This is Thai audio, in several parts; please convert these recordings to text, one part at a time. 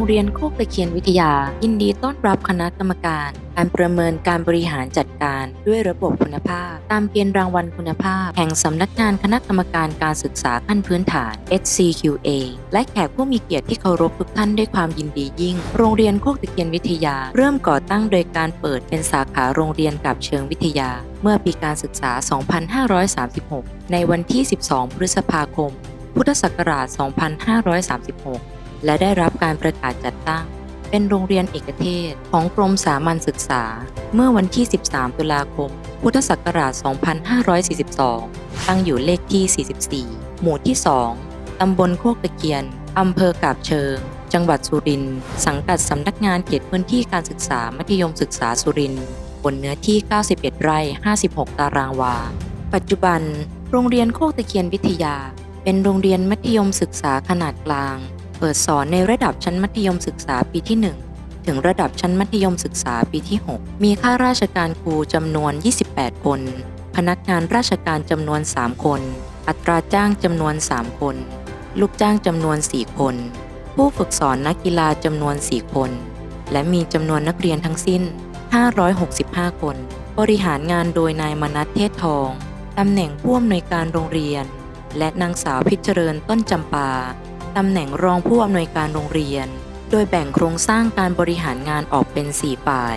งเรียนโคกตะเคียนวิทยา ยินดีต้อนรับคณะกรรมการ การประเมินการบริหารจัดการด้วยระบบคุณภาพ ตามเกณฑ์รางวัลคุณภาพ แห่งสำนักงานคณะกรรมการการศึกษาขั้นพื้นฐาน HCQA และแขกผู้มีเกียรติที่เคารพทุกท่านด้วยความยินดียิ่ง โรงเรียนโคกตะเคียนวิทยา เริ่มก่อตั้งโดยการเปิดเป็นสาขาโรงเรียนกับเชิงวิทยา เมื่อปีการศึกษา 2536 ในวันที่ 12 พฤษภาคม พุทธศักราช 2536 และได้รับการประกาศจัดตั้ง เป็นโรงเรียนเอกเทศของกรมสามัญศึกษา เมื่อวันที่ 13 ตุลาคม พุทธศักราช 2542 ตั้งอยู่เลขที่ 44 หมู่ที่ 2 ตำบลโคกตะเคียน อำเภอกาบเชิง จังหวัดสุรินทร์ สังกัดสำนักงานเขตพื้นที่การศึกษามัธยมศึกษาสุรินทร์บนเนื้อที่ 91 ไร่ 56 ตารางวา ปัจจุบัน โรงเรียนโคกตะเคียนวิทยา เป็นโรงเรียนมัธยมศึกษาขนาดกลาง เปิดสอนในระดับชั้นมัธยมศึกษาปีที่ 1 ถึงระดับชั้นมัธยมศึกษาปีที่ 6 มีข้าราชการครูจำนวน 28 คน พนักงานราชการจำนวน 3 คน อัตราจ้างจำนวน 3 คน ลูกจ้างจำนวน 4 คน ผู้ฝึกสอนนักกีฬาจำนวน 4 คน และมีจำนวนนักเรียนทั้งสิ้น 565 คน บริหารงานโดยนายมนัทเทศทองตำแหน่งผู้อำนวยการโรงเรียน และนางสาวพิจเจริญต้นจำปา ตำแหน่งรองผู้อำนวยการโรงเรียน โดยแบ่งโครงสร้างการบริหารงานออกเป็น 4 ฝ่าย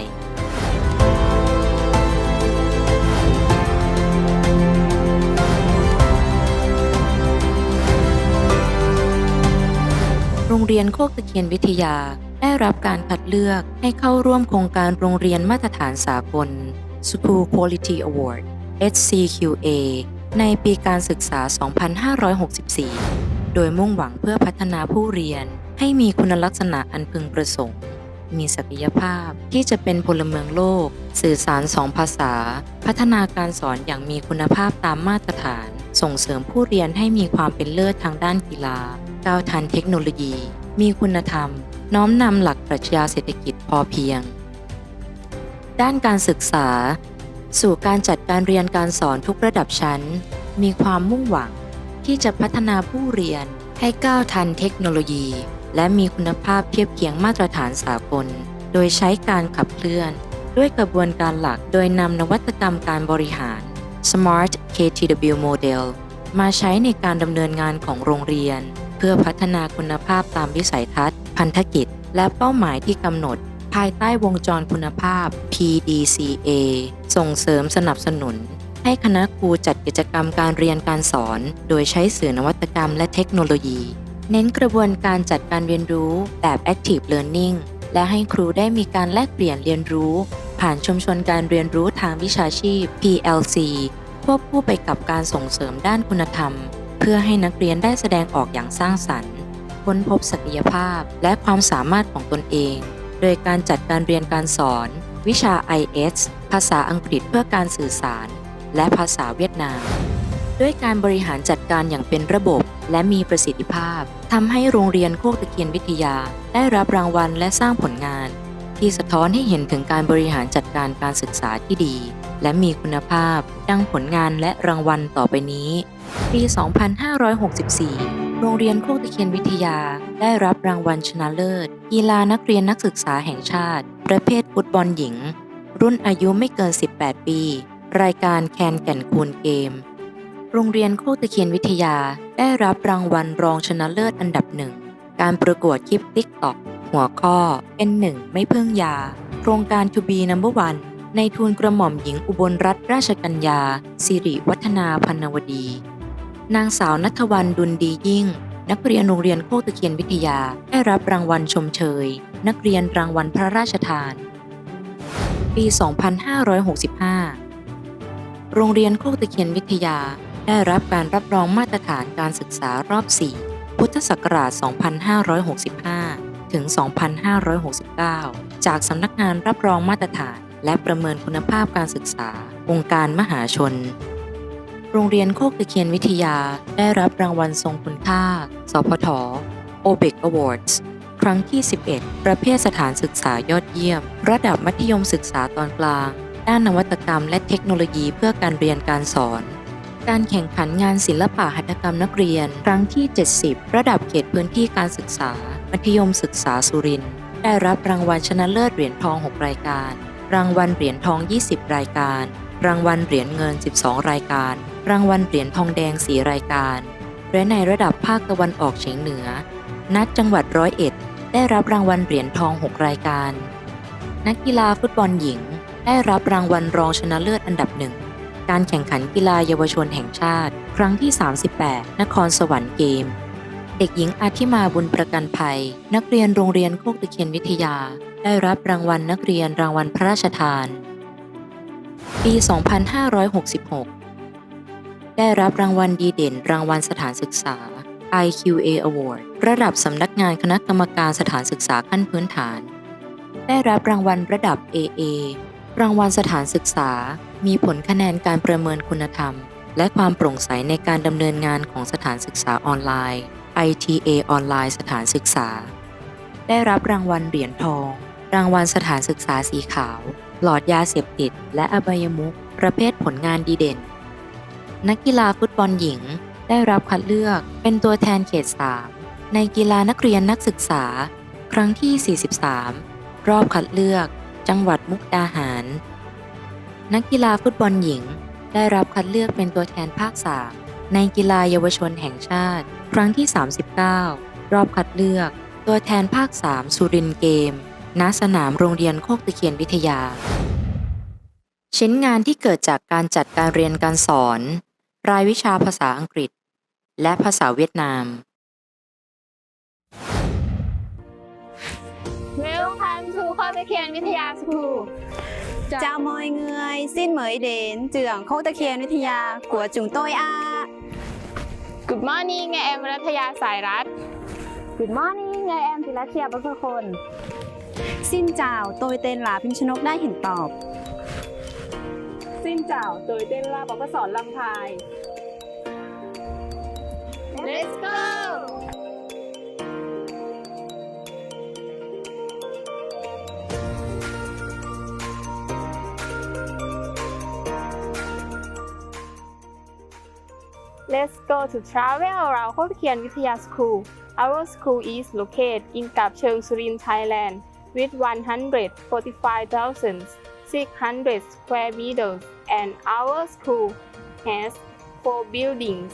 โรงเรียนโคกตะเคียนวิทยาได้รับการคัดเลือกให้เข้าร่วมโครงการโรงเรียนมาตรฐานสากล School Quality Award HCQA ในปีการศึกษา 2564 โดยมุ่งหวังเพื่อพัฒนาผู้เรียน ให้มีคุณลักษณะอันพึงประสงค์ มีศักยภาพที่จะเป็นพลเมืองโลก สื่อสารสองภาษา พัฒนาการสอนอย่างมีคุณภาพตามมาตรฐาน ส่งเสริมผู้เรียนให้มีความเป็นเลิศทางด้านกีฬา ก้าวทันเทคโนโลยี มีคุณธรรม น้อมนำหลักปรัชญาเศรษฐกิจพอเพียง ด้านการศึกษา สู่การจัดการเรียนการสอนทุกระดับชั้น มีความมุ่งหวัง ที่จะพัฒนาผู้เรียนให้ก้าวทันเทคโนโลยี และมีคุณภาพเทียบเคียงมาตรฐานสากล โดยใช้การขับเคลื่อน ด้วยกระบวนการหลักโดยนำนวัตกรรมการบริหาร Smart KTW Model มาใช้ในการดำเนินงานของโรงเรียน เพื่อพัฒนาคุณภาพตามวิสัยทัศน์ พันธกิจ และเป้าหมายที่กำหนด ภายใต้วงจรคุณภาพ PDCA ส่งเสริมสนับสนุน ให้คณะครูจัดกิจกรรมการเรียนการสอน โดยใช้สื่อนวัตกรรมและเทคโนโลยี เน้นกระบวนการจัดการเรียนรู้แบบ Active Learning และให้ครูได้มีการแลกเปลี่ยนเรียนรู้ ผ่านชุมชนการเรียนรู้ทางวิชาชีพ PLC ควบคู่ไปกับการส่งเสริมด้านคุณธรรม เพื่อให้นักเรียนได้แสดงออกอย่างสร้างสรรค์ ค้นพบศักยภาพและความสามารถของตนเอง โดยการจัดการเรียนการสอน วิชา IS ภาษาอังกฤษเพื่อการสื่อสาร และภาษาเวียดนาม ด้วยการบริหารจัดการอย่างเป็นระบบและมีประสิทธิภาพทำให้โรงเรียนโคกตะเคียนวิทยา ได้รับรางวัลและสร้างผลงาน ที่สะท้อนให้เห็นถึงการบริหารจัดการการศึกษาที่ดี และมีคุณภาพ ดังผลงานและรางวัลต่อไปนี้ ปี 2564 โรงเรียนโคกตะเคียนวิทยา ได้รับรางวัลชนะเลิศ กีฬานักเรียนนักศึกษาแห่งชาติ ประเภทฟุตบอลหญิง รุ่นอายุไม่เกิน 18 ปี รายการแคนแก่นคูณเกม โรงเรียนโคกตะเคียนวิทยาได้รับรางวัลรองชนะเลิศอันดับหนึ่ง การประกวดคลิปติ๊กต็อกหัวข้อเป็นหนึ่งไม่เพึ่งยา โครงการ To be number one ในทูลกระหม่อมหญิงอุบลรัตนราชกัญญา สิริวัฒนาพันวดี นางสาวนัทวันดุลดียิ่ง นักเรียนโรงเรียนโคกตะเคียนวิทยาได้รับรางวัลชมเชย นักเรียนรางวัลพระราชทาน ปี 2565 โรงเรียนโคกตะเคียนวิทยา ได้รับการรับรองมาตรฐานการศึกษารอบ 4 พุทธศักราช 2565 ถึง 2569 จากสำนักงานรับรองมาตรฐาน และประเมินคุณภาพการศึกษา องค์การมหาชน โรงเรียนโคกตะเคียนวิทยา ได้รับรางวัลทรงคุณค่า สพท OBEC Awards ครั้งที่ 11 ประเภทสถานศึกษายอดเยี่ยม ระดับมัธยมศึกษาตอนกลาง ด้านนวัตกรรม และเทคโนโลยีเพื่อการเรียนการสอน การแข่งขันงานศิลปะหัตถกรรมนักเรียน ครั้งที่ 70 ระดับเขตพื้นที่การศึกษา มัธยมศึกษาสุรินทร์ได้รับรางวัลชนะเลิศเหรียญทอง 6 รายการ รางวัลเหรียญทอง 20 รายการ รางวัลเหรียญเงิน 12 รายการ รางวัลเหรียญทองแดง 4 รายการ และในระดับภาคตะวันออกเฉียงเหนือ นัดจังหวัดร้อยเอ็ด ได้รับรางวัลเหรียญทอง 6 รายการ นักกีฬาฟุตบอลหญิง ได้รับรางวัลรองชนะเลิศอันดับหนึ่ง การแข่งขันกีฬาเยาวชนแห่งชาติ ครั้งที่ 38 นครสวรรค์เกม เด็กหญิงอาทิมาบุญประกันภัย นักเรียนโรงเรียนโคกตะเคียนวิทยา ได้รับรางวัลนักเรียนรางวัลพระราชทาน ปี 2566 ได้รับรางวัลดีเด่น รางวัลสถานศึกษา IQA Award ระดับสำนักงานคณะกรรมการสถานศึกษาขั้นพื้นฐาน ได้รับรางวัลระดับ AA รางวัลสถานศึกษา มีผลคะแนนการประเมินคุณธรรม และความโปร่งใสในการดำเนินงานของสถานศึกษาออนไลน์ ITA ออนไลน์สถานศึกษา ได้รับรางวัลเหรียญทอง รางวัลสถานศึกษาสีขาว หลอดยาเสพติด และอบายมุขประเภทผลงานดีเด่น นักกีฬาฟุตบอลหญิง ได้รับคัดเลือกเป็นตัวแทนเขต 3 ในกีฬานักเรียนนักศึกษา ครั้งที่ 43 รอบคัดเลือก จังหวัดมุกดาหาร นักกีฬาฟุตบอลหญิง ได้รับคัดเลือกเป็นตัวแทนภาค3ในกีฬาเยาวชนแห่งชาติ ครั้งที่ 39 รอบคัดเลือก ตัวแทนภาค3สุรินเกม ณ สนามโรงเรียนโคกตะเคียนวิทยา ชิ้นงานที่เกิดจากการจัดการเรียนการสอน รายวิชาภาษาอังกฤษ และภาษาเวียดนาม ตะเคียนวิทยาสคูเจ้ามอยเงยสิ้นเหมยเดนเจืองโคตะเคียนวิทยากัวจุงโต้ยอา Good morning ไงแอมรัตยาสายรัฐ Good morning ไงแอมศิรัตยาบุคคล สิ้นเจ้าโตยเตนหลาพิมชนกได้เห็นตอบ สิ้นเจ้าโตยเต้นลาบอกสอนลำพาย Let's go to travel around ข้อตะเคียนวิทยา School. Our school is located in กับเชิงสุรินทร์ Thailand with 145,600 square meters and our school has four buildings.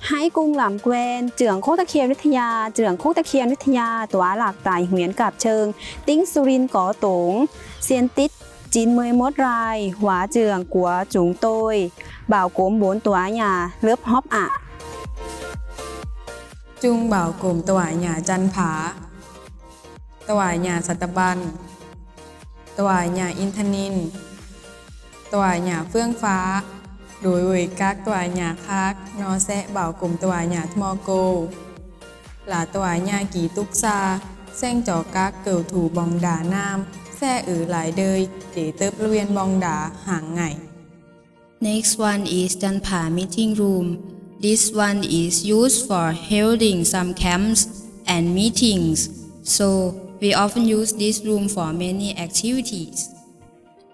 Hãy cùng làm quen trường Khâu Tắc Khiên Viết Nhà, trường Khâu Tắc Khiên Viết Nhà tỏa lạc tại huyện Cạp Trường, tỉnh Surin có tổng diện tích 91 rai, hóa trường của chúng tôi, bảo gồm 4 tòa nhà, lớp học ạ. จีนเมยมดราย หวาเจืองกัวจุงโตยบ่าวกลมโบนตัวหยาเลือบฮอบอะ จุงบ่าวกลมตัวหยาจันผา ตัวหยาสัตบัน ตัวหยาอินทนิน ตัวหยาเฟื่องฟ้า โดยเวกักตัวหยาคัก นอแซะบ่าวกลมตัวหยาทมอโก หลาตัวหยากีตุกซาแซงจอกักเกิลถูบองดานาม แซ่อือหลายเดยเดเติบเวียนบองดาห่างไง Next one is Janpa meeting room. This one is used for holding some camps and meetings. So we often use this room for many activities.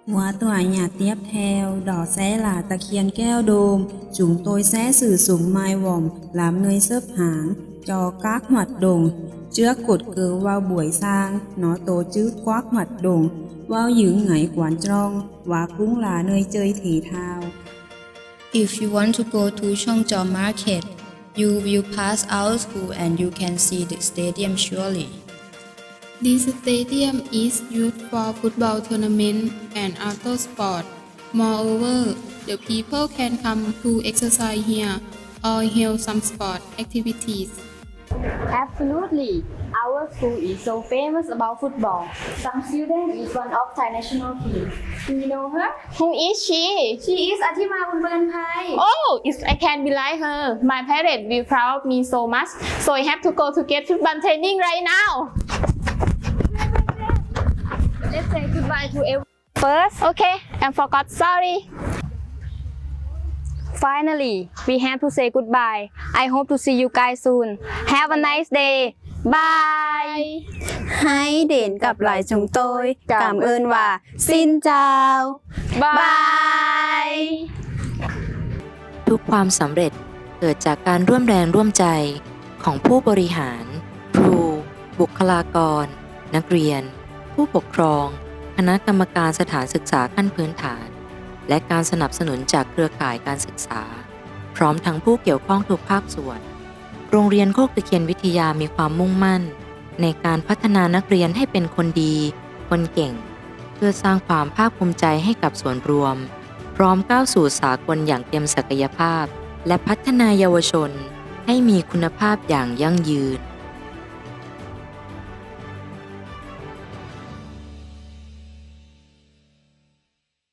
Hóa tòa nhà tiếp theo đó sẽ là tạc hiền keo đồm. Chúng tôi sẽ sử dụng mai vòm làm nơi xếp hàng cho các hoạt động. Trước cột cờ vào buổi sáng, nó tổ chức các hoạt động vào những ngày quan trọng và cũng là nơi chơi thể thao. If you want to go to Chongzhou Market, you will pass our school and you can see the stadium surely. This stadium is used for football tournament and outdoor sport. Moreover, the people can come to exercise here or hold some sport activities. Absolutely. Our school is so famous about football. Some student is one of Thai national team. Do you know her? Who is she? She is Athima Bunpaganpai. Oh, if I can be like her, my parents will proud of me so much. So I have to go to get football training right now. Let's say goodbye to everyone. First, okay, I forgot. Sorry. Finally, we have to say goodbye. I hope to see you guys soon. Have a nice day. Bye. Hãy đến gặp lại chúng tôi. Cảm ơn và xin chào. Bye. ทุกความสำเร็จเกิดจากการร่วมแรงร่วมใจของผู้บริหาร ครู บุคลากร นักเรียน ผู้ปกครอง คณะกรรมการสถานศึกษาขั้นพื้นฐาน และการสนับสนุนจากเครือข่ายการศึกษา พร้อมทั้งผู้เกี่ยวข้องทุกภาคส่วน โรงเรียนโคกตะเคียนวิทยามีความมุ่งมั่น ในการพัฒนานักเรียนให้เป็นคนดี คนเก่ง เพื่อสร้างความภาคภูมิใจให้กับส่วนรวม พร้อมก้าวสู่สากลอย่างเต็มศักยภาพ และพัฒนาเยาวชน ให้มีคุณภาพอย่างยั่งยืน